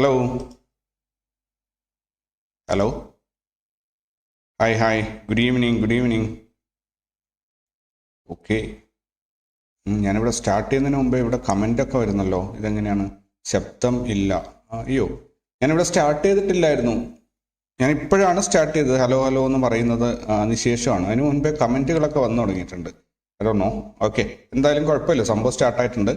Hello hello hi hi good evening good evening okay ഞാനിവിടെ start ചെയ്യുന്നതിന് മുമ്പേ ഇവിടെ കമന്റ് ഒക്കെ വരുന്നല്ലോ. ഇതെങ്ങനെയാണ്? ശബ്ദം ഇല്ല. അയ്യോ. ഞാനിവിടെ സ്റ്റാർട്ട് ചെയ്തിട്ടില്ലായിരുന്നു. ഞാൻ ഇപ്പോഴാണ് സ്റ്റാർട്ട് ചെയ്തത്. ഹലോ ഹലോ എന്ന് പറയുന്നത് അതിനുശേഷമാണ് അതിന് മുൻപേ കമന്റുകളൊക്കെ വന്നു തുടങ്ങിയിട്ടുണ്ട്. അതൊന്നോ ഓക്കെ എന്തായാലും കുഴപ്പമില്ല. സംഭവം സ്റ്റാർട്ടായിട്ടുണ്ട്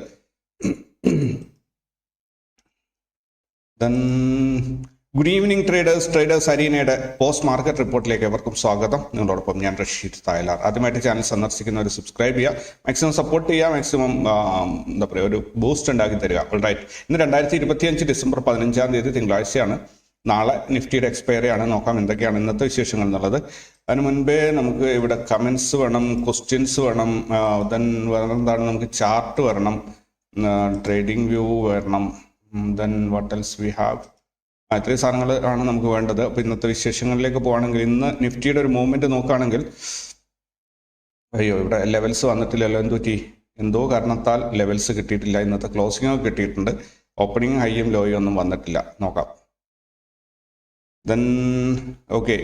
ഗുഡ് ഈവനിങ് ട്രേഡേഴ്സ് ട്രേഡേഴ്സ് അരീനയുടെ പോസ്റ്റ് മാർക്കറ്റ് റിപ്പോർട്ടിലേക്ക് എവർക്കും സ്വാഗതം. നിങ്ങളോടൊപ്പം ഞാൻ റഷീദ് തായലാർ. ആദ്യമായിട്ട് ചാനൽ സന്ദർശിക്കുന്നവർ സബ്സ്ക്രൈബ് ചെയ്യുക. മാക്സിമം സപ്പോർട്ട് ചെയ്യുക. മാക്സിമം എന്താ പറയുക ഒരു ബൂസ്റ്റ് ഉണ്ടാക്കി തരിക. റൈറ്റ് ഇന്ന് രണ്ടായിരത്തി ഇരുപത്തിയഞ്ച് ഡിസംബർ പതിനഞ്ചാം തീയതി തിങ്കളാഴ്ചയാണ്. നാളെ നിഫ്റ്റിയുടെ എക്സ്പയറി ആണ്. നോക്കാം എന്തൊക്കെയാണ് ഇന്നത്തെ വിശേഷങ്ങൾ എന്നുള്ളത്. അതിന് മുൻപേ നമുക്ക് ഇവിടെ കമൻസ് വേണം ക്വസ്റ്റ്യൻസ് വേണം ദെൻ വേറെ എന്താണ് നമുക്ക് ചാർട്ട് വരണം ട്രേഡിംഗ് വ്യൂ വരണം then what else we have ഇത്രയും സാധനങ്ങൾ ആണ് നമുക്ക് വേണ്ടത്. അപ്പോൾ ഇന്നത്തെ വിശേഷങ്ങളിലേക്ക് പോവാണെങ്കിൽ ഇന്ന് നിഫ്റ്റിയുടെ ഒരു മൂവ്മെന്റ് നോക്കുകയാണെങ്കിൽ അയ്യോ ഇവിടെ ലെവൽസ് വന്നിട്ടില്ലല്ലോ എന്ത് പറ്റി? എന്തോ കാരണത്താൽ ലെവൽസ് കിട്ടിയിട്ടില്ല. ഇന്നത്തെ ക്ലോസിംഗ് ഒക്കെ കിട്ടിയിട്ടുണ്ട്. ഓപ്പണിംഗ് ഹൈയും ലോയും ഒന്നും വന്നിട്ടില്ല. നോക്കാം. ദെൻ ഓക്കെ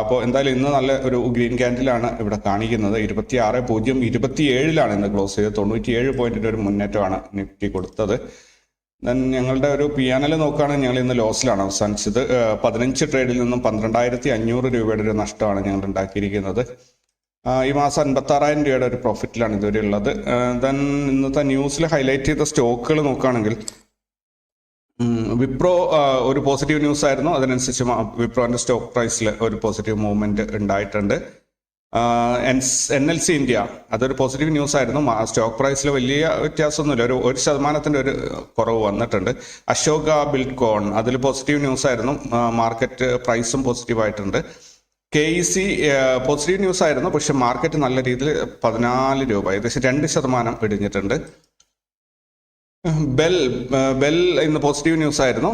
അപ്പോൾ എന്തായാലും ഇന്ന് നല്ല ഒരു ഗ്രീൻ ക്യാൻഡിലാണ് ഇവിടെ കാണിക്കുന്നത്. ഇരുപത്തി ആറ് പൂജ്യം ഇരുപത്തി ഏഴിലാണ് ഇന്ന് ക്ലോസ് ചെയ്തത്. തൊണ്ണൂറ്റി ഏഴ് പോയിന്റിന്റെ ഒരു മുന്നേറ്റമാണ് നിഫ്റ്റി കൊടുത്തത്. ഞങ്ങളുടെ ഒരു പി എൻ എൽ നോക്കുകയാണെങ്കിൽ ഞങ്ങൾ ഇന്ന് ലോസിലാണ് അവസാനിച്ചത്. പതിനഞ്ച് ട്രേഡിൽ നിന്നും പന്ത്രണ്ടായിരത്തി അഞ്ഞൂറ് രൂപയുടെ ഒരു നഷ്ടമാണ് ഞങ്ങൾ ഉണ്ടാക്കിയിരിക്കുന്നത്. ഈ മാസം അൻപത്തി ആറായിരം രൂപയുടെ ഒരു പ്രോഫിറ്റിലാണ് ഇതുവരെ ഉള്ളത്. ദെൻ ഇന്നത്തെ ന്യൂസിൽ ഹൈലൈറ്റ് ചെയ്ത സ്റ്റോക്കുകൾ നോക്കുകയാണെങ്കിൽ വിപ്രോ ഒരു പോസിറ്റീവ് ന്യൂസ് ആയിരുന്നു. അതിനനുസരിച്ച് വിപ്രോന്റെ സ്റ്റോക്ക് പ്രൈസിൽ ഒരു പോസിറ്റീവ് മൂവ്മെന്റ് ഉണ്ടായിട്ടുണ്ട്. N L C India. അതൊരു പോസിറ്റീവ് ന്യൂസ് ആയിരുന്നു. സ്റ്റോക്ക് പ്രൈസിൽ വലിയ വ്യത്യാസമൊന്നുമില്ല. ഒരു ഒരു ശതമാനത്തിന്റെ ഒരു കുറവ് വന്നിട്ടുണ്ട്. അശോക ബിൽഡ്കോൺ അതിൽ പോസിറ്റീവ് ന്യൂസ് ആയിരുന്നു. മാർക്കറ്റ് പ്രൈസും പോസിറ്റീവ് ആയിട്ടുണ്ട്. K E C positive news ആയിരുന്നു. പക്ഷെ മാർക്കറ്റ് നല്ല രീതിയിൽ പതിനാല് രൂപ ഏകദേശം രണ്ട് ശതമാനം ഇടിഞ്ഞിട്ടുണ്ട്. ബെൽ ബെൽ ഇന്ന് പോസിറ്റീവ് ന്യൂസ് ആയിരുന്നു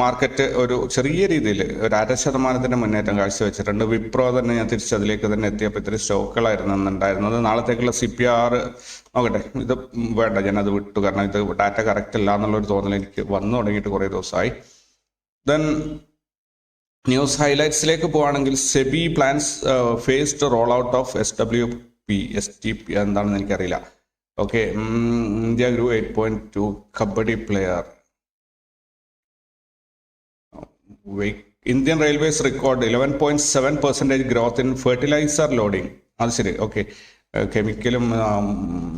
മാർക്കറ്റ് ഒരു ചെറിയ രീതിയിൽ ഒരു അര ശതമാനത്തിന്റെ മുന്നേറ്റം കാഴ്ചവെച്ചിട്ടുണ്ട് വിപ്രോ തന്നെ ഞാൻ തിരിച്ചതിലേക്ക് തന്നെ എത്തിയപ്പോൾ ഇത്തിരി സ്റ്റോക്കുകളായിരുന്നു എന്നുണ്ടായിരുന്നത് നാളത്തേക്കുള്ള സി പി ആർ നോക്കട്ടെ ഇത് വേണ്ട ഞാൻ അത് വിട്ടു. കാരണം ഇത് ഡാറ്റ കറക്റ്റ് അല്ല എന്നുള്ള ഒരു തോന്നൽ എനിക്ക് വന്നു തുടങ്ങിയിട്ട് കുറേ ദിവസമായി. ദെൻ ന്യൂസ് ഹൈലൈറ്റ്സിലേക്ക് പോവുകയാണെങ്കിൽ SEBI plans phased roll out of S W P S T P എന്താണെന്ന് എനിക്കറിയില്ല. Okay India grew eight point two kabaddi player Indian Railways record eleven point seven percentage growth in fertiliser loading അത് ശരി okay കെമിക്കലും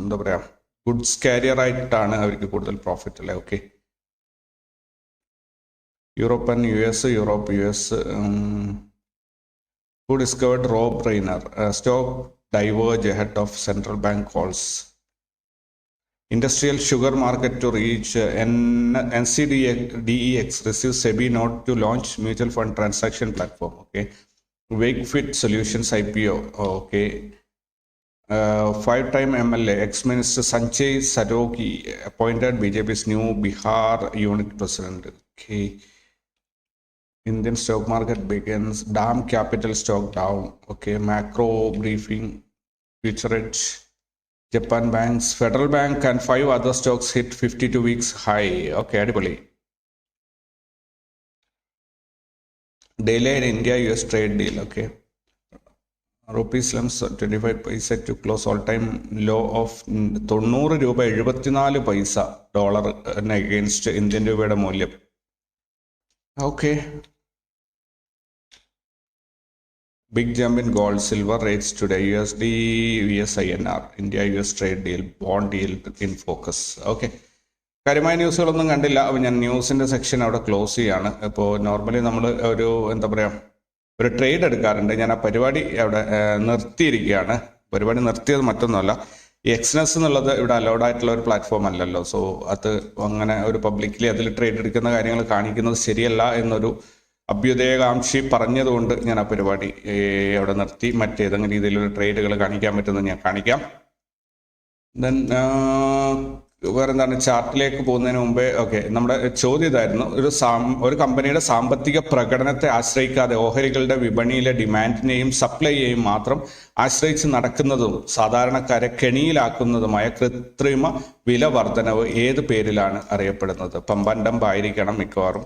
എന്താ പറയുക goods carrier ആയിട്ടാണ് അവർക്ക് കൂടുതൽ profit അല്ലേ okay European U S Europe U S who discovered row brainer stock diverge head of central bank calls. Industrial sugar market to reach uh, N- NCDEX receives SEBI note to launch mutual fund transaction platform. Okay. Wakefit Solutions IPO. Okay. Uh, five-time MLA, ex-minister Sanjay Sarogi appointed BJP's new Bihar unit president. Okay. Indian stock market begins. Dam capital stock down. Okay, macro briefing. Future Edge. Japan banks, Federal Bank, and five other stocks hit 52 weeks high. Okay, അടിപൊളി Delayed India US trade deal. Okay. Rupees slumps twenty five paise to close all time low of തൊണ്ണൂറ് രൂപ എഴുപത്തിനാല് പൈസ dollar against Indian രൂപയുടെ മൂല്യം okay Big jump in gold, silver rates today. USD, India India US trade deal, bond yield in focus. Okay. കാര്യമായ ന്യൂസുകളൊന്നും കണ്ടില്ല അപ്പോൾ ഞാൻ ന്യൂസിന്റെ സെക്ഷൻ അവിടെ ക്ലോസ് ചെയ്യാണ് അപ്പോൾ നോർമലി നമ്മൾ ഒരു എന്താ പറയുക ഒരു ട്രേഡ് എടുക്കാറുണ്ട് ഞാൻ ആ പരിപാടി അവിടെ നിർത്തിയിരിക്കുകയാണ് പരിപാടി നിർത്തിയത് മറ്റൊന്നുമല്ല ഈ എക്സ്നസ് എന്നുള്ളത് ഇവിടെ അലൗഡ് ആയിട്ടുള്ള ഒരു പ്ലാറ്റ്ഫോം അല്ലല്ലോ സോ അത് അങ്ങനെ ഒരു പബ്ലിക്കലി അതിൽ ട്രേഡ് എടുക്കുന്ന കാര്യങ്ങൾ കാണിക്കുന്നത് ശരിയല്ല എന്നൊരു അഭ്യുദയകാംക്ഷി പറഞ്ഞതുകൊണ്ട് ഞാൻ ആ പരിപാടി അവിടെ നിർത്തി. മറ്റേതെങ്കിലും രീതിയിലുള്ള ട്രേഡുകൾ കാണിക്കാൻ പറ്റുന്നത് ഞാൻ കാണിക്കാം. ദെൻ വേറെ എന്താണ് ചാർട്ടിലേക്ക് പോകുന്നതിന് മുമ്പേ ഓക്കെ നമ്മുടെ ചോദ്യം ഇതായിരുന്നു. ഒരു സാം ഒരു കമ്പനിയുടെ സാമ്പത്തിക പ്രകടനത്തെ ആശ്രയിക്കാതെ ഓഹരികളുടെ വിപണിയിലെ ഡിമാൻഡിനെയും സപ്ലൈയെയും മാത്രം ആശ്രയിച്ച് നടക്കുന്നതും സാധാരണക്കാരെ കെണിയിലാക്കുന്നതുമായ കൃത്രിമ വില വർധനവ് ഏത് പേരിലാണ് അറിയപ്പെടുന്നത്? പമ്പൻ ആയിരിക്കണം മിക്കവാറും.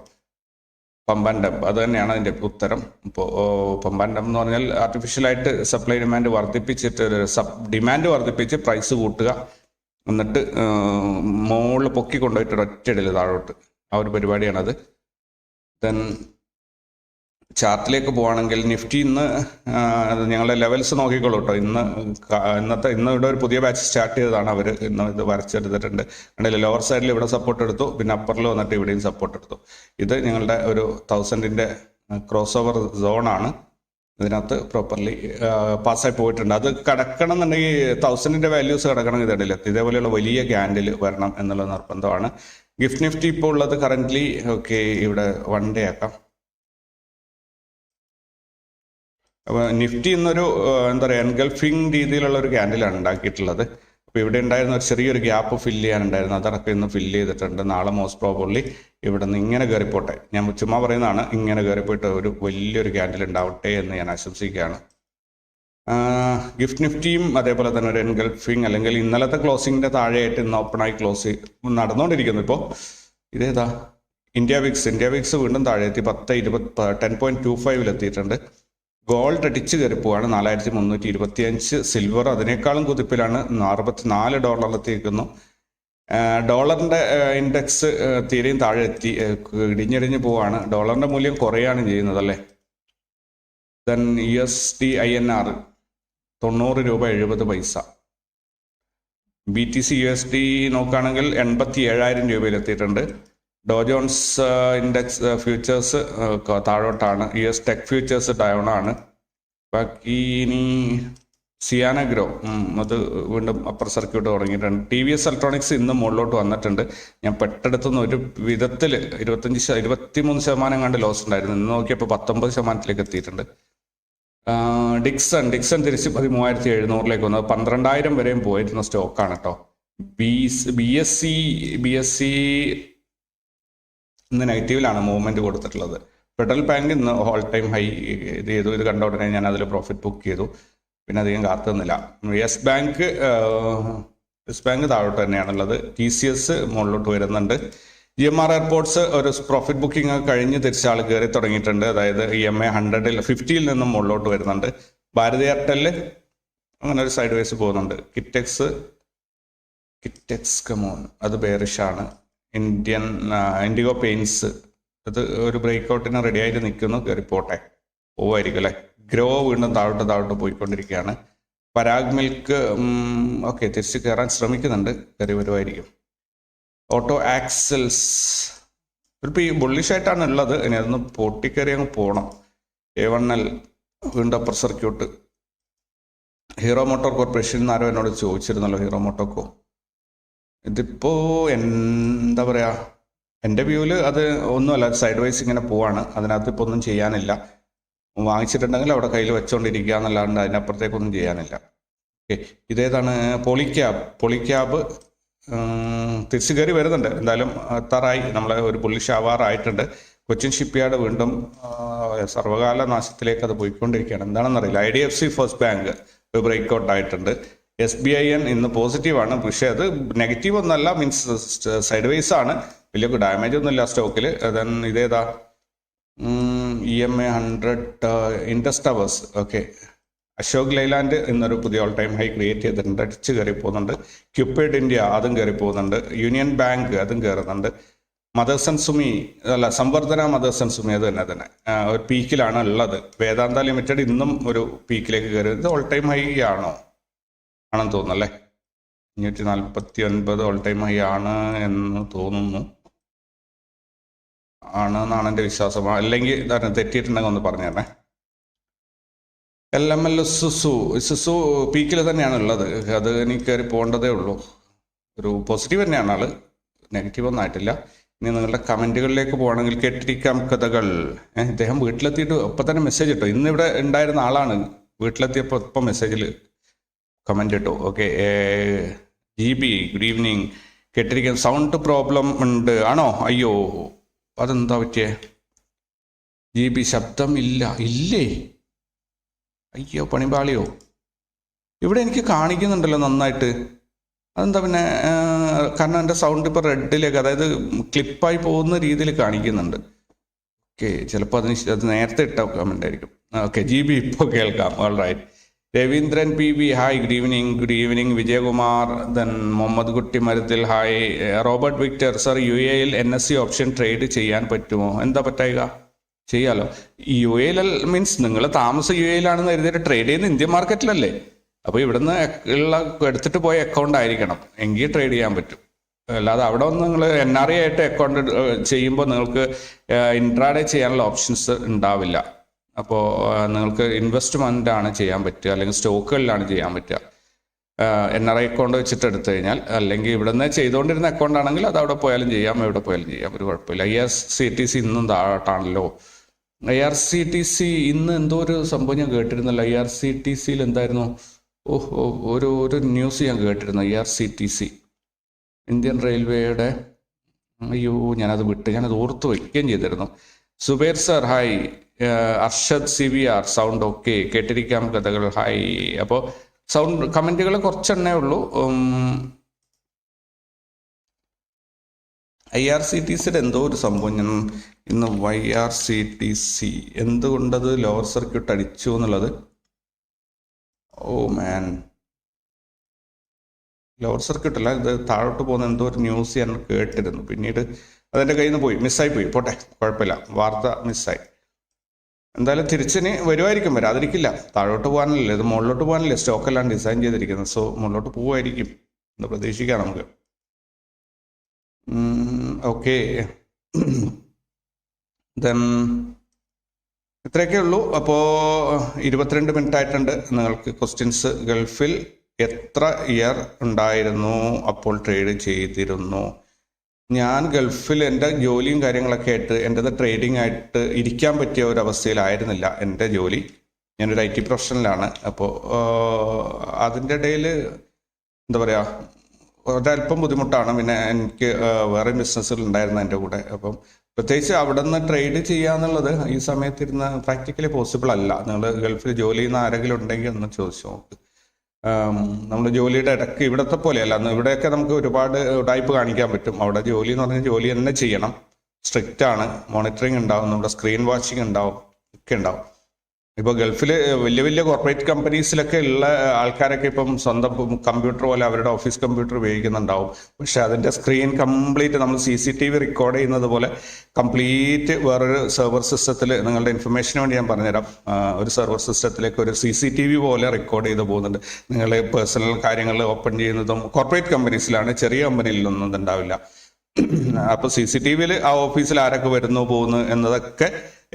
പമ്പാൻ ഡാം അത് തന്നെയാണ് അതിന്റെ ഉത്തരം. ഇപ്പോൾ പമ്പാൻ ഡാം എന്ന് പറഞ്ഞാൽ ആർട്ടിഫിഷ്യലായിട്ട് സപ്ലൈ ഡിമാൻഡ് വർദ്ധിപ്പിച്ചിട്ട് സബ് ഡിമാൻഡ് വർദ്ധിപ്പിച്ച് പ്രൈസ് കൂട്ടുക. എന്നിട്ട് മുകളിൽ പൊക്കി കൊണ്ടുപോയിട്ട് ഒറ്റയിടൽ താഴോട്ട്. ആ ഒരു പരിപാടിയാണത്. ദെൻ ചാർട്ടിലേക്ക് പോവാണെങ്കിൽ നിഫ്റ്റി ഇന്ന് ഞങ്ങളുടെ ലെവൽസ് നോക്കിക്കോളൂ കേട്ടോ ഇന്ന് ഇന്നത്തെ ഇന്ന് ഇവിടെ ഒരു പുതിയ ബാച്ച് സ്റ്റാർട്ട് ചെയ്തതാണ് അവർ ഇന്ന് ഇത് വരച്ചെടുത്തിട്ടുണ്ട്. കണ്ടില്ല ലോവർ സൈഡിൽ ഇവിടെ സപ്പോർട്ട് എടുത്തു പിന്നെ അപ്പറിൽ വന്നിട്ട് ഇവിടെയും സപ്പോർട്ട് എടുത്തു. ഇത് ഞങ്ങളുടെ ഒരു തൗസൻഡിന്റെ ക്രോസ് ഓവർ സോണാണ് ഇതിനകത്ത് പ്രോപ്പർലി പാസ്സായി പോയിട്ടുണ്ട്. അത് കടക്കണം എന്നുണ്ടെങ്കിൽ തൗസൻഡിന്റെ വാല്യൂസ് കിടക്കണം ഇതിടയിൽ ഇതേപോലെയുള്ള വലിയ ക്യാൻഡിൽ വരണം എന്നുള്ള നിർബന്ധമാണ്. ഗിഫ്റ്റ് നിഫ്റ്റി ഇപ്പോൾ ഉള്ളത് കറന്റ്ലി ഓക്കെ ഇവിടെ വൺ ഡേ ആക്കാം. അപ്പോൾ നിഫ്റ്റി ഇന്നൊരു എന്താ പറയുക എൻഗൾഫിങ് രീതിയിലുള്ള ഒരു ക്യാൻഡിലാണ് ഉണ്ടാക്കിയിട്ടുള്ളത്. അപ്പോൾ ഇവിടെ ഉണ്ടായിരുന്ന ഒരു ചെറിയൊരു ഗ്യാപ്പ് ഫില്ല് ചെയ്യാനുണ്ടായിരുന്നു. അതൊക്കെ ഇന്ന് ഫില്ല് ചെയ്തിട്ടുണ്ട്. നാളെ മോസ്റ്റ് പ്രോബബ്ലി ഇവിടെ നിന്ന് ഇങ്ങനെ കയറിപ്പോട്ടെ ഞാൻ ചുമ്മാ പറയുന്നതാണ് ഇങ്ങനെ കയറിപ്പോയിട്ട് ഒരു വലിയൊരു ക്യാൻഡിൽ ഉണ്ടാവട്ടെ എന്ന് ഞാൻ ആശംസിക്കുകയാണ്. ഗിഫ്റ്റ് നിഫ്റ്റിയും അതേപോലെ തന്നെ ഒരു എൻഗൾഫിങ് അല്ലെങ്കിൽ ഇന്നലത്തെ ക്ലോസിങ്ങിന്റെ താഴെയായിട്ട് ഇന്ന് ഓപ്പണായി ക്ലോസ് നടന്നുകൊണ്ടിരിക്കുന്നു ഇപ്പോൾ ഇതേതാ? ഇന്ത്യ വിക്സ് ഇന്ത്യ വിക്സ് വീണ്ടും താഴെ എത്തി പത്ത് ഇരുപത്തി ടെൻ പോയിന്റ് ടു ഫൈവിൽ എത്തിയിട്ടുണ്ട്. ഗോൾഡ് അടിച്ച് കയറിപ്പോവാണ്. നാലായിരത്തി മുന്നൂറ്റി ഇരുപത്തി അഞ്ച് സിൽവർ. അതിനേക്കാളും കുതിപ്പിലാണ്. അറുപത്തി നാല് ഡോളറിലെത്തിയിരിക്കുന്നു ഡോളറിന്റെ ഇൻഡെക്സ് തീരെയും താഴെ എത്തി ഇടിഞ്ഞിടിഞ്ഞ് പോവാണ്. ഡോളറിന്റെ മൂല്യം കുറയാണ് ചെയ്യുന്നത് അല്ലേ? Then U S T I N R തൊണ്ണൂറ് രൂപ എഴുപത് പൈസ. B T C U S T നോക്കുകയാണെങ്കിൽ എൺപത്തി ഏഴായിരം രൂപയിലെത്തിയിട്ടുണ്ട്. Dow Jones index futures താഴോട്ടാണ്. U S tech futures down ആണ്. ബാക്കി ഇനി സിയാനഗ്രോ അത് വീണ്ടും അപ്പർ സർക്യൂട്ട് തുടങ്ങിയിട്ടുണ്ട്. ടി വി എസ് ഇലക്ട്രോണിക്സ് ഇന്ന് മുകളിലോട്ട് വന്നിട്ടുണ്ട്. ഞാൻ പെട്ടെടുത്തുനിന്ന് ഒരു വിധത്തിൽ ഇരുപത്തഞ്ച് ഇരുപത്തിമൂന്ന് ശതമാനം കണ്ട് ലോസ് ഉണ്ടായിരുന്നു. ഇന്ന് നോക്കിയപ്പോൾ പത്തൊമ്പത് ശതമാനത്തിലേക്ക് എത്തിയിട്ടുണ്ട്. ഡിക്സൺ ഡിക്സൺ തിരിച്ച് പതിമൂവായിരത്തി എഴുന്നൂറിലേക്ക് വന്നത് പന്ത്രണ്ടായിരം വരെയും പോയിരുന്ന സ്റ്റോക്കാണ് കേട്ടോ B B S C B S C ഇന്ന് നെഗറ്റീവിലാണ് മൂവ്മെന്റ് കൊടുത്തിട്ടുള്ളത്. ഫെഡറൽ ബാങ്ക് ഇന്ന് ഓൾ ടൈം ഹൈ ഇത് ചെയ്തു. ഇത് കണ്ട ഉടനെ ഞാൻ അതിൽ പ്രോഫിറ്റ് ബുക്ക് ചെയ്തു. പിന്നെ അധികം കാത്തുന്നില്ല യെസ് ബാങ്ക് യെസ് ബാങ്ക് താഴോട്ട് തന്നെയാണുള്ളത്. ടി സി എസ് മുകളിലോട്ട് വരുന്നുണ്ട്. ജി എം ആർ എയർപോർട്സ് ഒരു പ്രോഫിറ്റ് ബുക്കിംഗ് ഒക്കെ കഴിഞ്ഞ് തിരിച്ച ആൾ കയറി തുടങ്ങിയിട്ടുണ്ട്. അതായത് ഇ എം എ ഹൺഡ്രഡിൽ ഫിഫ്റ്റിയിൽ നിന്നും മുകളിലോട്ട് വരുന്നുണ്ട്. ഭാരതി എയർടെൽ അങ്ങനെ ഒരു സൈഡ് വൈസ് പോകുന്നുണ്ട് കിറ്റെക്സ് കിറ്റെക്സ് കമോൺ അത് ബേറിഷാണ് ഇന്ത്യൻ ഇൻഡിഗോ പെയിൻസ് അത് ഒരു ബ്രേക്കൗട്ടിന് റെഡി ആയിട്ട് നിൽക്കുന്നു. കയറിപ്പോട്ടെ പോവായിരിക്കും അല്ലേ? ഗ്രോ വീണ്ടും താഴോട്ട് താഴോട്ട് പോയിക്കൊണ്ടിരിക്കുകയാണ്. പരാഗ് മിൽക്ക് ഓക്കെ തിരിച്ച് കയറാൻ ശ്രമിക്കുന്നുണ്ട്. കയറി വരുമായിരിക്കും ഓട്ടോ ആക്സൽസ് ഇപ്പോൾ ഈ ബുള്ളിഷായിട്ടാണ് ഉള്ളത്. ഇനി അതൊന്ന് പൊട്ടിക്കയറി അങ്ങ് പോകണം എ വൺ എൽ വീണ്ടും upper circuit Hero Motor Corporation ആരോ എന്നോട് ചോദിച്ചിരുന്നല്ലോ ഹീറോ മോട്ടോക്കോ ഇതിപ്പോ എന്താ പറയാ എന്റെ വ്യൂവിൽ അത് ഒന്നുമല്ല സൈഡ് വൈസ് ഇങ്ങനെ പോവാണ്. അതിനകത്ത് ഇപ്പോൾ ഒന്നും ചെയ്യാനില്ല. വാങ്ങിച്ചിട്ടുണ്ടെങ്കിൽ അവിടെ കയ്യിൽ വെച്ചോണ്ടിരിക്കുക എന്നല്ലാണ്ട് അതിനപ്പുറത്തേക്കൊന്നും ചെയ്യാനില്ല. ഓക്കെ ഇതേതാണ് പൊളിക്യാബ് പൊളിക്യാബ് തിരിച്ചു കയറി വരുന്നുണ്ട്. എന്തായാലും എത്താറായി. നമ്മളെ ഒരു പുള്ളിഷ് ആവാറായിട്ടുണ്ട് കൊച്ചിൻ ഷിപ്പ്യാർഡ് വീണ്ടും സർവകാല നാശത്തിലേക്ക് അത് പോയിക്കൊണ്ടിരിക്കുകയാണ്. എന്താണെന്നറിയില്ല. I D F C First Bank ഒരു ബ്രേക്ക് ആയിട്ടുണ്ട്. എസ് ബി ഐ എൻ ഇന്ന് പോസിറ്റീവ് ആണ്. പക്ഷേ അത് നെഗറ്റീവ് ഒന്നല്ല മീൻസ് സൈഡ് വൈസ് ആണ്. വലിയ ഡാമേജ് ഒന്നുമില്ല സ്റ്റോക്കിൽ ദെൻ ഇതേതാ? E M A hundred interest hours okay Ashok Leyland ഇന്നൊരു പുതിയ ഓൾ ടൈം ഹൈ ക്രിയേറ്റ് ചെയ്തിട്ടുണ്ട്. അടിച്ച് കയറി പോകുന്നുണ്ട്. ക്യുപ്പേഡ് ഇന്ത്യ അതും കയറി പോകുന്നുണ്ട്. യൂണിയൻ ബാങ്ക് അതും കയറുന്നുണ്ട്. മദേഴ്സൺ സുമി അല്ല സംവർദ്ധന മദേഴ്സൺ സുമി അത് തന്നെ തന്നെ. ഒരു പീക്കിലാണ് ഉള്ളത്. വേദാന്ത ലിമിറ്റഡ് ഇന്നും ഒരു പീക്കിലേക്ക് കയറി. ഇത് ഓൾ ടൈം ഹൈ ആണോ? ആണെന്ന് തോന്നുന്നു അല്ലേ അഞ്ഞൂറ്റി നാൽപ്പത്തി ഒൻപത് ഓൾ ടൈം ഹൈ ആണ് എന്ന് തോന്നുന്നു. ആണ് എന്നാണ് എന്റെ വിശ്വാസം. അല്ലെങ്കിൽ തെറ്റിയിട്ടുണ്ടെങ്കിൽ ഒന്ന് പറഞ്ഞു തരണേ എൽ എം എൽ സുസു സുസു പീക്കിൽ തന്നെയാണ് ഉള്ളത്. അത് എനിക്ക് കയറി പോകേണ്ടതേ ഉള്ളൂ. ഒരു പോസിറ്റീവ് തന്നെയാണ് ആൾ. നെഗറ്റീവ് ഒന്നും ആയിട്ടില്ല. ഇനി നിങ്ങളുടെ കമന്റുകളിലേക്ക് പോകണമെങ്കിൽ കേട്ടിരിക്കാം കഥകൾ. ഇദ്ദേഹം വീട്ടിലെത്തിയിട്ട് ഒപ്പം തന്നെ മെസ്സേജ് ഇട്ടു. ഇന്നിവിടെ ഉണ്ടായിരുന്ന ആളാണ് വീട്ടിലെത്തിയപ്പോൾ ഇപ്പം മെസ്സേജിൽ കമന്റ് ഇട്ടു okay G B good evening കേട്ടിരിക്കാൻ sound problem ഉണ്ട്. ആണോ? അയ്യോ അതെന്താ പറ്റിയേ? ജി ബി ശബ്ദം ഇല്ല? ഇല്ലേ അയ്യോ പണിപാളിയോ. ഇവിടെ എനിക്ക് കാണിക്കുന്നുണ്ടല്ലോ നന്നായിട്ട്. അതെന്താ പിന്നെ കാരണം എന്റെ സൗണ്ട് ഇപ്പോൾ റെഡിലേക്ക് അതായത് ക്ലിപ്പായി പോകുന്ന രീതിയിൽ കാണിക്കുന്നുണ്ട്. ഓക്കെ ചിലപ്പോൾ അതിന് അത് നേരത്തെ ഇട്ട കമന്റ് ആയിരിക്കും. ഓക്കെ ജി ബി ഇപ്പോൾ കേൾക്കാം. All right Raveendran P V. Hi good evening good evening Vijayakumar then Muhammad Kutty മരത്തിൽ. Hi Robert Victor sir U എയിൽ N S C option trade ചെയ്യാൻ പറ്റുമോ? എന്താ പറ്റുക ചെയ്യാലോ. യു എയിൽ മീൻസ് നിങ്ങൾ താമസം യു എയിലാണെന്ന് കരുതിയിട്ട് ട്രേഡ് ചെയ്യുന്ന ഇന്ത്യൻ മാർക്കറ്റിലല്ലേ അപ്പോൾ ഇവിടുന്ന് ഉള്ള എടുത്തിട്ട് പോയ അക്കൗണ്ട് ആയിരിക്കണം. എങ്കിൽ ട്രേഡ് ചെയ്യാൻ പറ്റും. അല്ലാതെ അവിടെ ഒന്ന് നിങ്ങൾ എൻ ആർ ഐ ആയിട്ട് അക്കൗണ്ട് ചെയ്യുമ്പോൾ നിങ്ങൾക്ക് ഇൻട്രാഡേ ചെയ്യാനുള്ള ഓപ്ഷൻസ് ഉണ്ടാവില്ല. അപ്പോൾ നിങ്ങൾക്ക് ഇൻവെസ്റ്റ്മെന്റ് ആണ് ചെയ്യാൻ പറ്റുക അല്ലെങ്കിൽ സ്റ്റോക്കുകളിലാണ് ചെയ്യാൻ പറ്റുക. എൻ ആർ ഐ അക്കൗണ്ട് വെച്ചിട്ട് എടുത്തു കഴിഞ്ഞാൽ അല്ലെങ്കിൽ ഇവിടുന്ന് ചെയ്തുകൊണ്ടിരുന്ന അക്കൗണ്ട് ആണെങ്കിൽ അത് അവിടെ പോയാലും ചെയ്യാം എവിടെ പോയാലും ചെയ്യാം ഒരു കുഴപ്പമില്ല. I R C T C ഇന്നും താഴോട്ടാണല്ലോ I R C T C ഇന്ന് എന്തോ ഒരു സംഭവം ഞാൻ കേട്ടിരുന്നല്ലോ. ഐ ആർ സി ടി സിയിൽ എന്തായിരുന്നു? ഓഹ് ഒരു ഒരു ന്യൂസ് ഞാൻ കേട്ടിരുന്നു I R C T C Indian റെയിൽവേയുടെ അയ്യോ ഞാനത് വിട്ട് ഞാനത് ഓർത്ത് വയ്ക്കുകയും ചെയ്തിരുന്നു. Zuber sir hi Arshad C V R sound okay കേട്ടിരിക്കാം കഥകൾ. ഹായ് അപ്പോൾ സൗണ്ട് കമന്റുകൾ കുറച്ചെണ്ണേ ഉള്ളൂ. ഐ ആർ സി ടി സിയുടെ എന്തോ ഒരു സംഭവം ഞാൻ ഇന്ന് Y R C T C എന്തുകൊണ്ടത് lower circuit അടിച്ചു എന്നുള്ളത്? ഓ മാൻ ലോവർ സർക്യൂട്ട് അല്ല ഇത് താഴോട്ട് പോകുന്ന എന്തോ ഒരു ന്യൂസ് ഞാൻ കേട്ടിരുന്നു. പിന്നീട് അതെന്റെ കയ്യിൽ നിന്ന് പോയി മിസ്സായി പോയി. പോട്ടെ കുഴപ്പമില്ല. വാർത്ത മിസ്സായി എന്തായാലും തിരിച്ചിന് വരുമായിരിക്കും വരാതിരിക്കില്ല. താഴോട്ട് പോകാനല്ലേ ഇത് മുകളിലോട്ട് പോകാനല്ലേ സ്റ്റോക്കെല്ലാം ഡിസൈൻ ചെയ്തിരിക്കുന്നത്. സോ മുകളിലോട്ട് പോകുമായിരിക്കും എന്ന് പ്രതീക്ഷിക്കാം നമുക്ക്. ഓക്കെ. ദെൻ ഇത്രയൊക്കെ ഉള്ളൂ അപ്പോൾ ഇരുപത്തിരണ്ട് മിനിറ്റ് ആയിട്ടുണ്ട് നിങ്ങൾക്ക് ക്വസ്റ്റ്യൻസ് ഗൾഫിൽ എത്ര ഇയർ ഉണ്ടായിരുന്നു? അപ്പോൾ ട്രേഡ് ചെയ്തിരുന്നു. ഞാൻ ഗൾഫിൽ എന്റെ ജോലിയും കാര്യങ്ങളൊക്കെ ആയിട്ട് എന്റെത് ട്രേഡിംഗ് ആയിട്ട് ഇരിക്കാൻ പറ്റിയ ഒരു അവസ്ഥയിലായിരുന്നില്ല എന്റെ ജോലി. ഞാനൊരു ഐ ടി പ്രൊഫഷണലാണ് അപ്പോൾ അതിന്റെ ഇടയിൽ എന്താ പറയുക ഒരല്പം ബുദ്ധിമുട്ടാണ്. പിന്നെ എനിക്ക് വേറെ ബിസിനസ്സുകൾ ഉണ്ടായിരുന്നു എന്റെ കൂടെ. അപ്പം പ്രത്യേകിച്ച് അവിടെ നിന്ന് ട്രേഡ് ചെയ്യുക എന്നുള്ളത് ഈ സമയത്തിരുന്ന് പ്രാക്ടിക്കലി പോസിബിൾ അല്ല. നിങ്ങൾ ഗൾഫിൽ ജോലി ചെയ്യുന്ന ആരെങ്കിലും ഉണ്ടെങ്കിൽ ഒന്ന് ചോദിച്ചു നോക്ക്. നമ്മൾ ജോലിയുടെ ഇടയ്ക്ക് ഇവിടത്തെ പോലെയല്ല. ഇവിടെയൊക്കെ നമുക്ക് ഒരുപാട് ടൈപ്പ് കാണിക്കാൻ പറ്റും. അവിടെ ജോലി എന്ന് പറഞ്ഞാൽ ജോലി തന്നെ ചെയ്യണം. സ്ട്രിക്റ്റ് ആണ് മോണിറ്ററിങ് ഉണ്ടാവും. നമ്മുടെ സ്ക്രീൻ വാച്ചിങ് ഉണ്ടാവും. ഒക്കെ ഉണ്ടാവും. ഇപ്പോൾ ഗൾഫിൽ വലിയ വലിയ കോർപ്പറേറ്റ് കമ്പനീസിലൊക്കെ ഉള്ള ആൾക്കാരൊക്കെ ഇപ്പം സ്വന്തം കമ്പ്യൂട്ടർ പോലെ അവരുടെ ഓഫീസ് കമ്പ്യൂട്ടർ ഉപയോഗിക്കുന്നുണ്ടാവും. പക്ഷെ അതിന്റെ സ്ക്രീൻ കംപ്ലീറ്റ് നമ്മൾ C C T V record ചെയ്യുന്നത് പോലെ കംപ്ലീറ്റ് വേറൊരു സെർവർ സിസ്റ്റത്തിൽ നിങ്ങളുടെ ഇൻഫർമേഷന് വേണ്ടി ഞാൻ പറഞ്ഞുതരാം. ഒരു സെർവർ സിസ്റ്റത്തിലേക്ക് ഒരു സി സി ടി വി പോലെ റെക്കോർഡ് ചെയ്ത് പോകുന്നുണ്ട്. നിങ്ങൾ പേഴ്സണൽ കാര്യങ്ങൾ ഓപ്പൺ ചെയ്യുന്നതും കോർപ്പറേറ്റ് കമ്പനീസിലാണ് ചെറിയ കമ്പനിയിലൊന്നും ഇതുണ്ടാവില്ല. അപ്പൊ സി സി ടി വിയിൽ ആ ഓഫീസിൽ ആരൊക്കെ വരുന്നു പോകുന്നു എന്നതൊക്കെ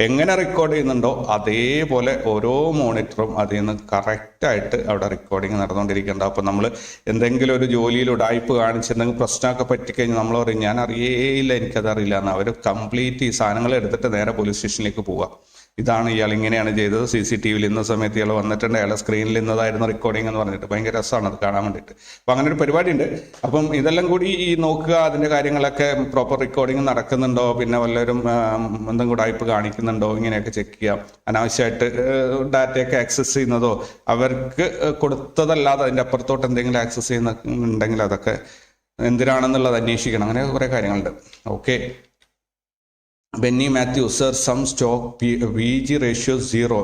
എങ്ങനെ റെക്കോർഡ് ചെയ്യുന്നുണ്ടോ അതേപോലെ ഓരോ മോണിറ്ററും അതിൽ നിന്ന് കറക്റ്റായിട്ട് അവിടെ റെക്കോർഡിങ് നടന്നുകൊണ്ടിരിക്കുന്നുണ്ട്. അപ്പോൾ നമ്മൾ എന്തെങ്കിലും ഒരു ജോലിയിൽ ഉടായ്പ് കാണിച്ചിട്ടുണ്ടെങ്കിൽ പ്രശ്നമൊക്കെ പറ്റിക്കഴിഞ്ഞാൽ നമ്മൾ പറയും ഞാൻ അറിയേയില്ല എനിക്കത് അറിയില്ല എന്ന് അവർ കംപ്ലീറ്റ് ഈ സാധനങ്ങൾ എടുത്തിട്ട് നേരെ പോലീസ് സ്റ്റേഷനിലേക്ക് പോവുക. ഇതാണ് ഇയാൾ ഇങ്ങനെയാണ് ചെയ്തത്. സി സി ടി വിയിൽ ഇന്ന സമയത്ത് ഇയാൾ വന്നിട്ടുണ്ട്. അയാളെ സ്ക്രീനിൽ ഇന്നതായിരുന്നു റെക്കോർഡിംഗ് എന്ന് പറഞ്ഞിട്ട്. ഭയങ്കര രസമാണ് അത് കാണാൻ വേണ്ടിയിട്ട്. അപ്പം അങ്ങനെ ഒരു പരിപാടി ഉണ്ട് അപ്പം ഇതെല്ലാം കൂടി ഈ നോക്കുക അതിന്റെ കാര്യങ്ങളൊക്കെ പ്രോപ്പർ റെക്കോർഡിംഗ് നടക്കുന്നുണ്ടോ? പിന്നെ വല്ലവരും എന്തെങ്കിലും കൂടെ ആയിപ്പ് കാണിക്കുന്നുണ്ടോ? ഇങ്ങനെയൊക്കെ ചെക്ക് ചെയ്യാം അനാവശ്യമായിട്ട് ഡാറ്റയൊക്കെ ആക്സസ് ചെയ്യുന്നതോ? അവർക്ക് കൊടുത്തതല്ലാതെ അതിന്റെ അപ്പുറത്തോട്ട് എന്തെങ്കിലും ആക്സസ് ചെയ്യുന്നുണ്ടെങ്കിൽ അതൊക്കെ എന്തിനാണെന്നുള്ളത് അന്വേഷിക്കണം. അങ്ങനെ കുറേ കാര്യങ്ങളുണ്ട്. Okay Benny Mathew sir some stock P G ratio zero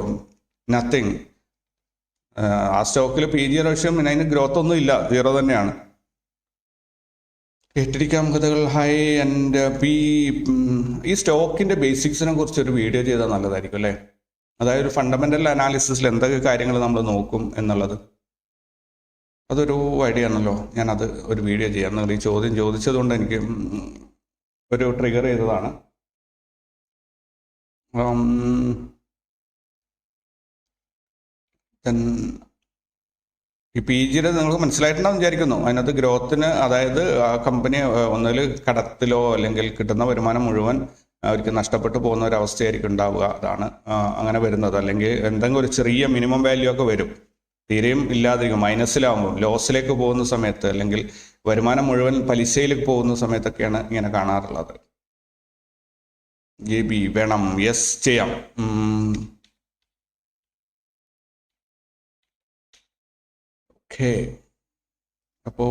nothing ആ സ്റ്റോക്കിൽ പി ജി റേഷ്യോ പിന്നെ അതിന് ഗ്രോത്ത് ഒന്നും ഇല്ല സീറോ തന്നെയാണ്. കേട്ടിരിക്കാം കഥകൾ. ഹൈ ആൻഡ് പി ഈ സ്റ്റോക്കിന്റെ ബേസിക്സിനെ കുറിച്ച് ഒരു വീഡിയോ ചെയ്താൽ നല്ലതായിരിക്കും അല്ലേ? അതായത് ഒരു ഫണ്ടമെന്റൽ അനാലിസിസിൽ എന്തൊക്കെ കാര്യങ്ങൾ നമ്മൾ നോക്കും എന്നുള്ളത്. അതൊരു ഐഡിയ ആണല്ലോ. ഞാനത് ഒരു വീഡിയോ ചെയ്യാം. നിങ്ങൾ ഈ ചോദ്യം ചോദിച്ചതുകൊണ്ട് എനിക്ക് ഒരു ട്രിഗർ ചെയ്തതാണ്. പി ജിയിൽ നിങ്ങൾക്ക് മനസ്സിലായിട്ടുണ്ടാവും വിചാരിക്കുന്നു. അതിനകത്ത് ഗ്രോത്തിന് അതായത് ആ കമ്പനി ഒന്നിൽ കടത്തിലോ അല്ലെങ്കിൽ കിട്ടുന്ന വരുമാനം മുഴുവൻ അവർക്ക് നഷ്ടപ്പെട്ടു പോകുന്ന ഒരു അവസ്ഥയായിരിക്കും ഉണ്ടാവുക. അതാണ് അങ്ങനെ വരുന്നത്. അല്ലെങ്കിൽ എന്തെങ്കിലും ഒരു ചെറിയ മിനിമം വാല്യൂ ഒക്കെ വരും. തീരെയും ഇല്ലാതിരിക്കും. മൈനസിലാവുമ്പോൾ ലോസിലേക്ക് പോകുന്ന സമയത്ത് അല്ലെങ്കിൽ വരുമാനം മുഴുവൻ പലിശയിലേക്ക് പോകുന്ന സമയത്തൊക്കെയാണ് ഇങ്ങനെ കാണാറുള്ളത്. ജെ ബി വേണം യെസ് ചെയ്യാം. ഓക്കെ. അപ്പോൾ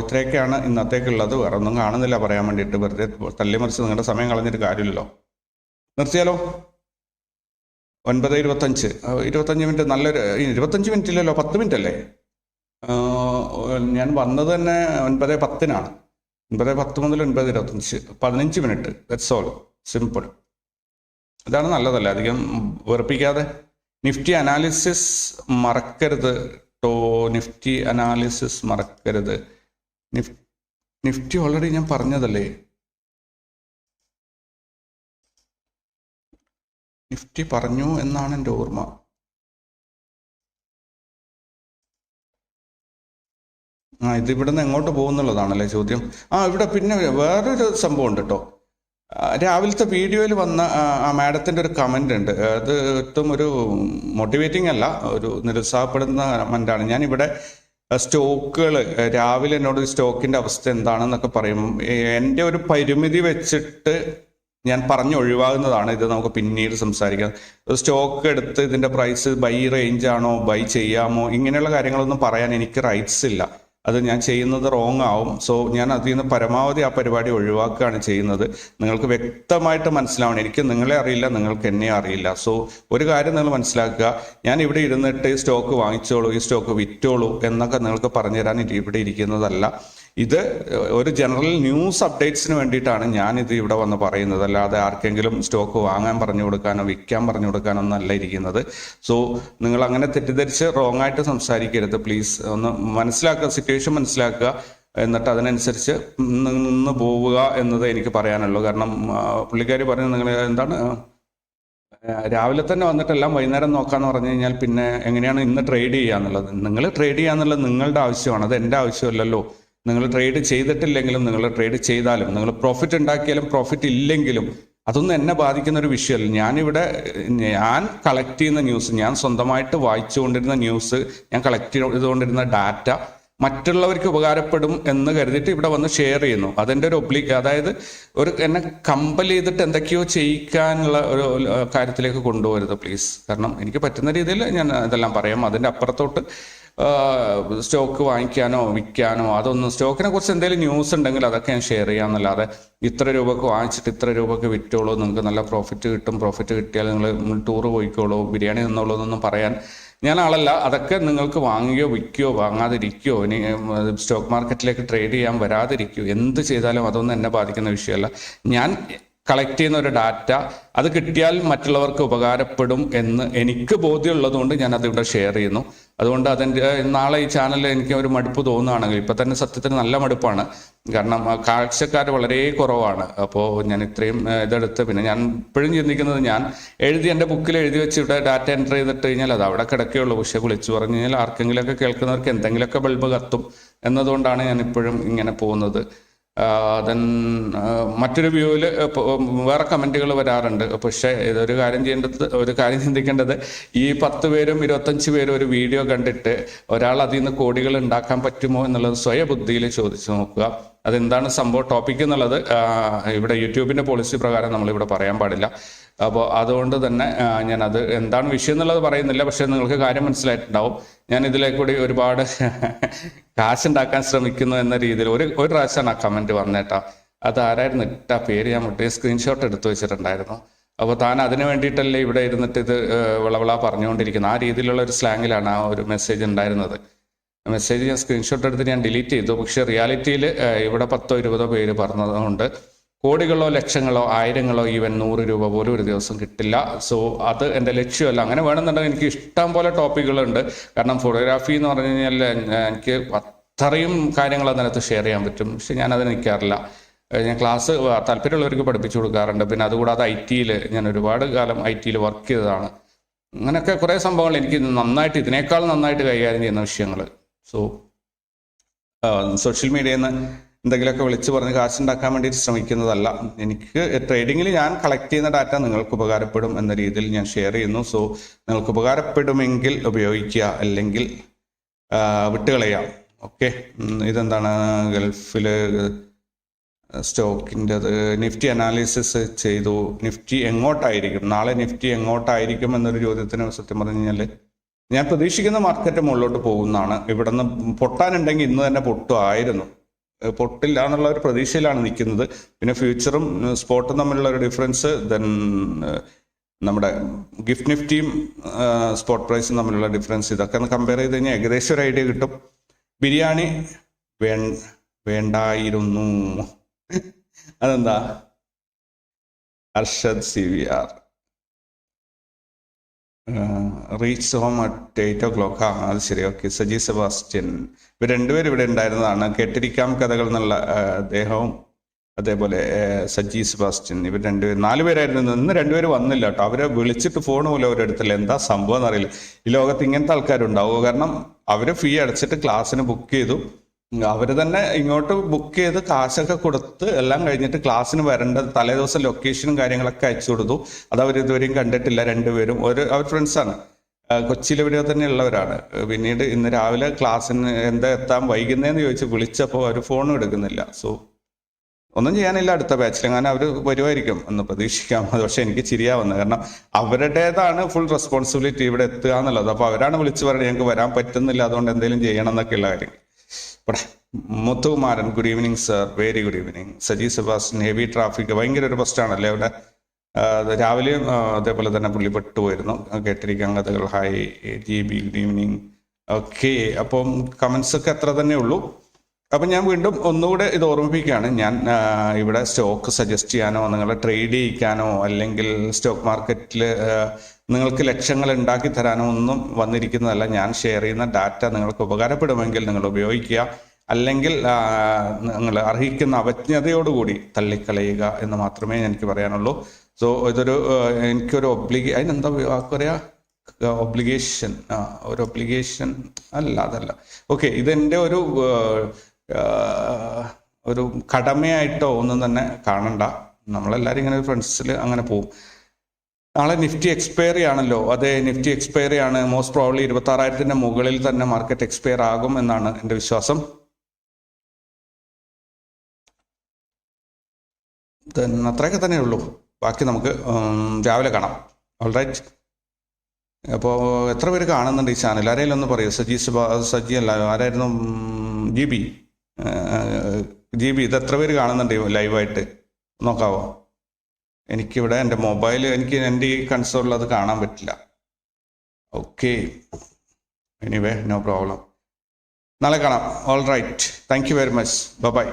ഇത്രയൊക്കെയാണ് ഇന്നത്തേക്കുള്ളത്. വേറെ ഒന്നും കാണുന്നില്ല പറയാൻ വേണ്ടിയിട്ട്. വെറുതെ തല്ലിമറിച്ച് നിങ്ങളുടെ സമയം കളഞ്ഞിട്ട് കാര്യമില്ലല്ലോ. നിർത്തിയാലോ? ഒൻപത് ഇരുപത്തഞ്ച്. ഇരുപത്തഞ്ച് മിനിറ്റ് നല്ലൊരു ഇരുപത്തഞ്ച് മിനിറ്റ് ഇല്ലല്ലോ പത്ത് മിനിറ്റ് അല്ലേ ഞാൻ വന്നത് തന്നെ ഒൻപത് പത്തിനാണ്. ഒൻപത് പത്ത് മുതൽ ഒൻപത് ഇരുപത്തഞ്ച് പതിനഞ്ച് മിനിറ്റ്. ദറ്റ്സ് ഓൾ സിമ്പിൾ അതാണ് നല്ലതല്ല? അധികം വെറുപ്പിക്കാതെ നിഫ്റ്റി അനാലിസിസ് മറക്കരുത് ടോ നിഫ്റ്റി അനാലിസിസ് മറക്കരുത്. നിഫ്റ്റി നിഫ്റ്റി ഓൾറെഡി ഞാൻ പറഞ്ഞതല്ലേ? നിഫ്റ്റി പറഞ്ഞു എന്നാണ് എന്റെ ഓർമ്മ. ആ ഇത് ഇവിടെ നിന്ന് എങ്ങോട്ട് പോകുന്നുള്ളതാണല്ലേ ചോദ്യം? ആ ഇവിടെ പിന്നെ വേറൊരു സംഭവം ഉണ്ട് കേട്ടോ രാവിലത്തെ വീഡിയോയിൽ വന്ന ആ, ആ മാഡത്തിന്റെ ഒരു കമന്റ് ഉണ്ട്. അത് ഒട്ടും ഒരു മോട്ടിവേറ്റിംഗ് അല്ല ഒരു നിരുത്സാഹപ്പെടുന്ന കമന്റാണ് ഞാൻ ഇവിടെ സ്റ്റോക്കുകൾ രാവിലെ എന്നോട് സ്റ്റോക്കിന്റെ അവസ്ഥ എന്താണെന്നൊക്കെ പറയും. എന്റെ ഒരു പരിമിതി വെച്ചിട്ട് ഞാൻ പറഞ്ഞു ഒഴിവാകുന്നതാണ് ഇത് നമുക്ക് പിന്നീട് സംസാരിക്കാം. സ്റ്റോക്ക് എടുത്ത് ഇതിന്റെ പ്രൈസ് ബൈ റേഞ്ച് ആണോ ബൈ ചെയ്യാമോ ഇങ്ങനെയുള്ള കാര്യങ്ങളൊന്നും പറയാൻ എനിക്ക് റൈറ്റ്സ് ഇല്ല. അത് ഞാൻ ചെയ്യുന്നത് റോങ് ആവും. സോ ഞാൻ അതിൽ നിന്ന് പരമാവധി ആ പരിപാടി ഒഴിവാക്കുകയാണ് ചെയ്യുന്നത്. നിങ്ങൾക്ക് വ്യക്തമായിട്ട് മനസ്സിലാവണം. എനിക്ക് നിങ്ങളെ അറിയില്ല നിങ്ങൾക്ക് എന്നെ അറിയില്ല. സോ ഒരു കാര്യം നിങ്ങൾ മനസ്സിലാക്കുക. ഞാൻ ഇവിടെ ഇരുന്നിട്ട് സ്റ്റോക്ക് വാങ്ങിച്ചോളൂ ഈ സ്റ്റോക്ക് വിറ്റോളൂ എന്നൊക്കെ നിങ്ങൾക്ക് പറഞ്ഞു തരാൻ ഇവിടെ ഇരിക്കുന്നതല്ല. ഇത് ഒരു ജനറൽ ന്യൂസ് അപ്ഡേറ്റ്സിന് വേണ്ടിയിട്ടാണ് ഞാൻ ഇത് ഇവിടെ വന്ന് പറയുന്നത്. അല്ലാതെ ആർക്കെങ്കിലും സ്റ്റോക്ക് വാങ്ങാൻ പറഞ്ഞു കൊടുക്കാനോ വിൽക്കാൻ പറഞ്ഞു കൊടുക്കാനോ ഒന്നല്ല ഇരിക്കുന്നത്. സോ നിങ്ങൾ അങ്ങനെ തെറ്റിദ്ധരിച്ച് റോങ് ആയിട്ട് സംസാരിക്കരുത്. പ്ലീസ് ഒന്ന് മനസ്സിലാക്കുക സിറ്റുവേഷൻ മനസ്സിലാക്കുക. എന്നിട്ട് അതിനനുസരിച്ച് നിന്ന് പോവുക എന്നത് എനിക്ക് പറയാനുള്ളൂ. കാരണം പുള്ളിക്കാരി പറഞ്ഞു നിങ്ങൾ എന്താണ് രാവിലെ തന്നെ വന്നിട്ടെല്ലാം വൈകുന്നേരം നോക്കാന്ന് പറഞ്ഞു കഴിഞ്ഞാൽ പിന്നെ എങ്ങനെയാണ് ഇന്ന് ട്രേഡ് ചെയ്യാന്നുള്ളത്? നിങ്ങൾ ട്രേഡ് ചെയ്യാന്നുള്ളത് നിങ്ങളുടെ ആവശ്യമാണ്. അത് എന്റെ ആവശ്യമല്ലല്ലോ. നിങ്ങൾ ട്രേഡ് ചെയ്തിട്ടില്ലെങ്കിലും നിങ്ങൾ ട്രേഡ് ചെയ്താലും നിങ്ങൾ പ്രോഫിറ്റ് ഉണ്ടാക്കിയാലും പ്രോഫിറ്റ് ഇല്ലെങ്കിലും അതൊന്നും എന്നെ ബാധിക്കുന്ന ഒരു വിഷയമല്ല. ഞാനിവിടെ ഞാൻ കളക്ട് ചെയ്യുന്ന ന്യൂസ് ഞാൻ സ്വന്തമായിട്ട് വായിച്ചുകൊണ്ടിരുന്ന ന്യൂസ് ഞാൻ കളക്ട് ചെയ്തുകൊണ്ടിരുന്ന ഡാറ്റ മറ്റുള്ളവർക്ക് ഉപകാരപ്പെടും എന്ന് കരുതിയിട്ട് ഇവിടെ വന്ന് ഷെയർ ചെയ്യുന്നു. അതെന്റെ ഒരു ഒബ്ലി അതായത് ഒരു എന്നെ കമ്പൽ ചെയ്തിട്ട് എന്തൊക്കെയോ ചെയ്യിക്കാനുള്ള ഒരു കാര്യത്തിലേക്ക് കൊണ്ടുപോകരുത് പ്ലീസ് കാരണം എനിക്ക് പറ്റുന്ന രീതിയിൽ ഞാൻ ഇതെല്ലാം പറയാം. അതിന്റെ അപ്പുറത്തോട്ട് സ്റ്റോക്ക് വാങ്ങിക്കാനോ വിൽക്കാനോ അതൊന്നും സ്റ്റോക്കിനെ കുറിച്ച് എന്തെങ്കിലും ന്യൂസ് ഉണ്ടെങ്കിൽ അതൊക്കെ ഞാൻ ഷെയർ ചെയ്യാമെന്നല്ലാതെ ഇത്ര രൂപക്ക് വാങ്ങിച്ചിട്ട് ഇത്ര രൂപക്ക് വിറ്റോളൂ നിങ്ങൾക്ക് നല്ല പ്രോഫിറ്റ് കിട്ടും. പ്രോഫിറ്റ് കിട്ടിയാൽ നിങ്ങൾ ടൂർ പോയിക്കോളൂ ബിരിയാണി തിന്നോളൂ എന്നൊന്നും പറയാൻ ഞാൻ ആളല്ല. അതൊക്കെ നിങ്ങൾക്ക് വാങ്ങുകയോ വിൽക്കുകയോ വാങ്ങാതിരിക്കുകയോ ഇനി സ്റ്റോക്ക് മാർക്കറ്റിലേക്ക് ട്രേഡ് ചെയ്യാൻ വരാതിരിക്കുകയോ എന്ത് ചെയ്താലും അതൊന്നും എന്നെ ബാധിക്കുന്ന വിഷയമല്ല. ഞാൻ കളക്ട് ചെയ്യുന്ന ഒരു ഡാറ്റ അത് കിട്ടിയാൽ മറ്റുള്ളവർക്ക് ഉപകാരപ്പെടും എന്ന് എനിക്ക് ബോധ്യമുള്ളതുകൊണ്ട് ഞാൻ അതിവിടെ ഷെയർ ചെയ്യുന്നു. അതുകൊണ്ട് അതിന്റെ നാളെ ഈ ചാനലിൽ എനിക്ക് ഒരു മടുപ്പ് തോന്നുകയാണെങ്കിൽ ഇപ്പം തന്നെ സത്യത്തിന് നല്ല മടുപ്പാണ്. കാരണം കാഴ്ചക്കാർ വളരെ കുറവാണ്. അപ്പോൾ ഞാൻ ഇത്രയും ഇതെടുത്ത് പിന്നെ ഞാൻ ഇപ്പോഴും ചിന്തിക്കുന്നത് ഞാൻ എഴുതി എന്റെ ബുക്കിൽ എഴുതി വെച്ച് ഇവിടെ ഡാറ്റ എന്റർ ചെയ്തിട്ട് കഴിഞ്ഞാൽ അത് അവിടെ കിടക്കുകയുള്ളൂ പക്ഷേ വിളിച്ചു പറഞ്ഞു കഴിഞ്ഞാൽ ആർക്കെങ്കിലുമൊക്കെ കേൾക്കുന്നവർക്ക് എന്തെങ്കിലുമൊക്കെ ബൾബ് കത്തും എന്നതുകൊണ്ടാണ് ഞാൻ ഇപ്പോഴും ഇങ്ങനെ പോകുന്നത്. ദെൻ മറ്റൊരു വ്യൂവിൽ വേറെ കമന്റുകൾ വരാറുണ്ട്. പക്ഷേ ഇതൊരു കാര്യം ചെയ്യേണ്ടത് ഒരു കാര്യം ചിന്തിക്കേണ്ടത് ഈ പത്ത് പേരും ഇരുപത്തഞ്ച് പേരും ഒരു വീഡിയോ കണ്ടിട്ട് ഒരാൾ അതിൽ നിന്ന് കോടികൾ ഉണ്ടാക്കാൻ പറ്റുമോ എന്നുള്ളത് സ്വയബുദ്ധിയിൽ ചോദിച്ചു നോക്കുക. അതെന്താണ് സംഭവം ടോപ്പിക് എന്നുള്ളത് ഇവിടെ യൂട്യൂബിന്റെ പോളിസി പ്രകാരം നമ്മളിവിടെ പറയാൻ പാടില്ല. അപ്പോൾ അതുകൊണ്ട് തന്നെ ഞാനത് എന്താണ് വിഷയം എന്നുള്ളത് പറയുന്നില്ല. പക്ഷേ നിങ്ങൾക്ക് കാര്യം മനസ്സിലായിട്ടുണ്ടാവും. ഞാൻ ഇതിലേക്കൂടി ഒരുപാട് കാശുണ്ടാക്കാൻ ശ്രമിക്കുന്നു എന്ന രീതിയിൽ ഒരു ഒരു പ്രാവശ്യമാണ് ആ കമന്റ് വന്നേട്ടാ. അത് ആരായിരുന്നു ഇട്ട പേര് ഞാൻ മുട്ടേ സ്ക്രീൻഷോട്ട് എടുത്തു വെച്ചിട്ടുണ്ടായിരുന്നു. അപ്പോൾ താൻ അതിന് വേണ്ടിയിട്ടല്ലേ ഇവിടെ ഇരുന്നിട്ട് ഇത് വിളവിള പറഞ്ഞുകൊണ്ടിരിക്കുന്നത്. ആ രീതിയിലുള്ള ഒരു സ്ലാങ്ങിലാണ് ആ ഒരു മെസ്സേജ് ഉണ്ടായിരുന്നത്. മെസ്സേജ് ഞാൻ സ്ക്രീൻഷോട്ട് എടുത്ത് ഞാൻ ഡിലീറ്റ് ചെയ്തു. പക്ഷേ റിയാലിറ്റിയിൽ ഇവിടെ പത്തോ ഇരുപതോ പേര് പറഞ്ഞതുകൊണ്ട് കോടികളോ ലക്ഷങ്ങളോ ആയിരങ്ങളോ ഈവൻ നൂറ് രൂപ പോലും ഒരു ദിവസം കിട്ടില്ല. സോ അത് എന്റെ ലക്ഷ്യമല്ല. അങ്ങനെ വേണമെന്നുണ്ടെങ്കിൽ എനിക്ക് ഇഷ്ടം പോലെ ടോപ്പിക്കുകളുണ്ട്. കാരണം ഫോട്ടോഗ്രാഫി എന്ന് പറഞ്ഞു കഴിഞ്ഞാൽ എനിക്ക് അത്രയും കാര്യങ്ങൾ അതിനകത്ത് ഷെയർ ചെയ്യാൻ പറ്റും. പക്ഷെ ഞാൻ അതിന് നിൽക്കാറില്ല ഞാൻ ക്ലാസ് താല്പര്യമുള്ളവർക്ക് പഠിപ്പിച്ചു കൊടുക്കാറുണ്ട്. പിന്നെ അതുകൂടാതെ ഐ ടിയിൽ ഞാൻ ഒരുപാട് കാലം ഐ ടിയിൽ വർക്ക് ചെയ്തതാണ്. അങ്ങനെയൊക്കെ കുറേ സംഭവങ്ങൾ എനിക്ക് നന്നായിട്ട് ഇതിനേക്കാൾ നന്നായിട്ട് കൈകാര്യം ചെയ്യുന്ന വിഷയങ്ങൾ. സോ സോഷ്യൽ മീഡിയയിൽ നിന്ന് എന്തെങ്കിലുമൊക്കെ വിളിച്ച് പറഞ്ഞ് കാശുണ്ടാക്കാൻ വേണ്ടിയിട്ട് ശ്രമിക്കുന്നതല്ല. എനിക്ക് ട്രേഡിങ്ങിൽ ഞാൻ കളക്ട് ചെയ്യുന്ന ഡാറ്റ നിങ്ങൾക്ക് ഉപകാരപ്പെടും എന്ന രീതിയിൽ ഞാൻ ഷെയർ ചെയ്യുന്നു. സോ നിങ്ങൾക്ക് ഉപകാരപ്പെടുമെങ്കിൽ ഉപയോഗിക്കുക അല്ലെങ്കിൽ വിട്ടുകളയാം ഓക്കെ ഇതെന്താണ്? ഗൾഫിൽ സ്റ്റോക്കിന്റെത് നിഫ്റ്റി അനാലിസിസ് ചെയ്തു. നിഫ്റ്റി എങ്ങോട്ടായിരിക്കും? നാളെ നിഫ്റ്റി എങ്ങോട്ടായിരിക്കും എന്നൊരു ചോദ്യത്തിന് സത്യം പറഞ്ഞു കഴിഞ്ഞാൽ ഞാൻ പ്രതീക്ഷിക്കുന്ന മാർക്കറ്റ് മുകളിലോട്ട് പോകുന്നതാണ്. ഇവിടെ നിന്ന് പൊട്ടാനുണ്ടെങ്കിൽ ഇന്ന് തന്നെ പൊട്ടുമായിരുന്നു. പൊട്ടില്ല എന്നുള്ള ഒരു പ്രതീക്ഷയിലാണ് നിൽക്കുന്നത്. പിന്നെ ഫ്യൂച്ചറും സ്പോട്ടും തമ്മിലുള്ള ഒരു ഡിഫറൻസ് ദെൻ നമ്മുടെ ഗിഫ്റ്റ് നിഫ്റ്റിയും സ്പോട്ട് പ്രൈസും തമ്മിലുള്ള ഡിഫറൻസ് ഇതൊക്കെ ഒന്ന് കമ്പയർ ചെയ്ത് കഴിഞ്ഞാൽ ഏകദേശം ഒരു ഐഡിയ കിട്ടും. ബിരിയാണി വേ വേണ്ടായിരുന്നു. അതെന്താ? Arshad C V R. Reach home at eight o'clock ആ അത് ശരി. ഓക്കെ സജി സെബാസ്റ്റ്യൻ. ഇവർ രണ്ടുപേരും ഇവിടെ ഉണ്ടായിരുന്നതാണ്. കേട്ടിരിക്കാം കഥകൾ എന്നുള്ള അദ്ദേഹവും അതേപോലെ സജി സെബാസ്റ്റ്യൻ. ഇവർ രണ്ടുപേരും നാല് പേരായിരുന്നു. ഇന്ന് രണ്ടുപേരും വന്നില്ല കേട്ടോ. അവരെ വിളിച്ചിട്ട് ഫോൺ പോലും അവരെടുത്തില്ല എന്താ സംഭവം എന്നറിയില്ല. ഈ ലോകത്ത് ഇങ്ങനത്തെ ആൾക്കാരുണ്ടാവുമോ? കാരണം അവർ ഫീ അടച്ചിട്ട് ക്ലാസ്സിന് ബുക്ക് ചെയ്തു. അവർ തന്നെ ഇങ്ങോട്ട് ബുക്ക് ചെയ്ത് കാശൊക്കെ കൊടുത്ത് എല്ലാം കഴിഞ്ഞിട്ട് ക്ലാസ്സിന് വരേണ്ട തലേ ദിവസം ലൊക്കേഷനും കാര്യങ്ങളൊക്കെ അയച്ചു കൊടുത്തു. അത് അവർ ഇതുവരെയും കണ്ടിട്ടില്ല രണ്ടുപേരും. ഒരു അവർ ഫ്രണ്ട്സാണ് കൊച്ചിയിൽ എവിടെയോ തന്നെ ഉള്ളവരാണ് പിന്നീട് ഇന്ന് രാവിലെ ക്ലാസ്സിന് എന്താ എത്താൻ വൈകുന്നേന്ന് ചോദിച്ച് വിളിച്ചപ്പോൾ അവർ ഫോണും എടുക്കുന്നില്ല. സോ ഒന്നും ചെയ്യാനില്ല അടുത്ത ബാച്ചിൽ അങ്ങനെ അവർ വരുമായിരിക്കും എന്ന് പ്രതീക്ഷിക്കാം. അത് പക്ഷെ എനിക്ക് ചിരിയാ വന്നത് കാരണം അവരുടേതാണ് ഫുൾ റെസ്പോൺസിബിലിറ്റി ഇവിടെ എത്തുക എന്നുള്ളത്. അപ്പോൾ അവരാണ് വിളിച്ചു പറയുന്നത് ഞങ്ങൾക്ക് വരാൻ പറ്റുന്നില്ല അതുകൊണ്ട് എന്തെങ്കിലും ചെയ്യണം എന്നൊക്കെയുള്ള കാര്യം Muthukumaran good evening sir very good evening Saji Sebastian heavy traffic ഭയങ്കര ഒരു ബസ്റ്റാണല്ലേ അവിടെ? രാവിലെയും അതേപോലെ തന്നെ പുള്ളി പെട്ടുപോയിരുന്നു കേട്ടിരിക്കാൻ കഥകൾ. Hi G B good evening okay അപ്പം കമൻസ് ഒക്കെ അത്ര തന്നെ ഉള്ളൂ. അപ്പം ഞാൻ വീണ്ടും ഒന്നുകൂടെ ഇത് ഓർമ്മിപ്പിക്കുകയാണ്. ഞാൻ ഇവിടെ സ്റ്റോക്ക് സജസ്റ്റ് ചെയ്യാനോ നിങ്ങളെ ട്രേഡ് ചെയ്യിക്കാനോ അല്ലെങ്കിൽ സ്റ്റോക്ക് മാർക്കറ്റിൽ നിങ്ങൾക്ക് ലക്ഷ്യങ്ങൾ ഉണ്ടാക്കി തരാനോ ഒന്നും വന്നിരിക്കുന്നതല്ല. ഞാൻ ഷെയർ ചെയ്യുന്ന ഡാറ്റ നിങ്ങൾക്ക് ഉപകാരപ്പെടുമെങ്കിൽ നിങ്ങൾ ഉപയോഗിക്കുക. അല്ലെങ്കിൽ നിങ്ങൾ അർഹിക്കുന്ന അവജ്ഞതയോടുകൂടി തള്ളിക്കളയുക എന്ന് മാത്രമേ എനിക്ക് പറയാനുള്ളൂ. സോ ഇതൊരു എനിക്കൊരു ഒബ്ലിഗേ അതിനെന്താ വാക്ക് പറയാ? ഒബ്ലിഗേഷൻ ഒരു ഒബ്ലിഗേഷൻ അല്ല അതല്ല. ഓക്കെ ഇതെന്റെ ഒരു ഒരു കടമയായിട്ടോ ഒന്നും തന്നെ കാണണ്ട. നമ്മളെല്ലാവരും ഇങ്ങനെ ഫ്രണ്ട്സിൽ അങ്ങനെ പോകും നാളെ നിഫ്റ്റി എക്സ്പയറി ആണല്ലോ. അതെ നിഫ്റ്റി എക്സ്പയറി ആണ്. മോസ്റ്റ് പ്രോബ്ലി ഇരുപത്തി ആറായിരത്തിന്റെ മുകളിൽ തന്നെ മാർക്കറ്റ് എക്സ്പയർ ആകും എന്നാണ് എന്റെ വിശ്വാസം. അത്രയൊക്കെ തന്നെ ഉള്ളൂ. ബാക്കി നമുക്ക് രാവിലെ കാണാം. ഓൾറൈറ്റ് അപ്പോൾ എത്ര പേര് കാണുന്നുണ്ട് ഈ ചാനൽ? ആരെങ്കിലും ഒന്ന് പറയൂ. സജി സജി അല്ല ആരായിരുന്നു? G B. ജി ബി ഇത് എത്ര പേര് കാണുന്നുണ്ട് ലൈവായിട്ട്? നോക്കാവോ? എനിക്കിവിടെ എന്റെ മൊബൈൽ എനിക്ക് എന്റെ ഈ കൺസോളിൽ അത് കാണാൻ പറ്റില്ല. ഓക്കെ എനിവേ നോ പ്രോബ്ലം നാളെ കാണാം. All right thank you very much bye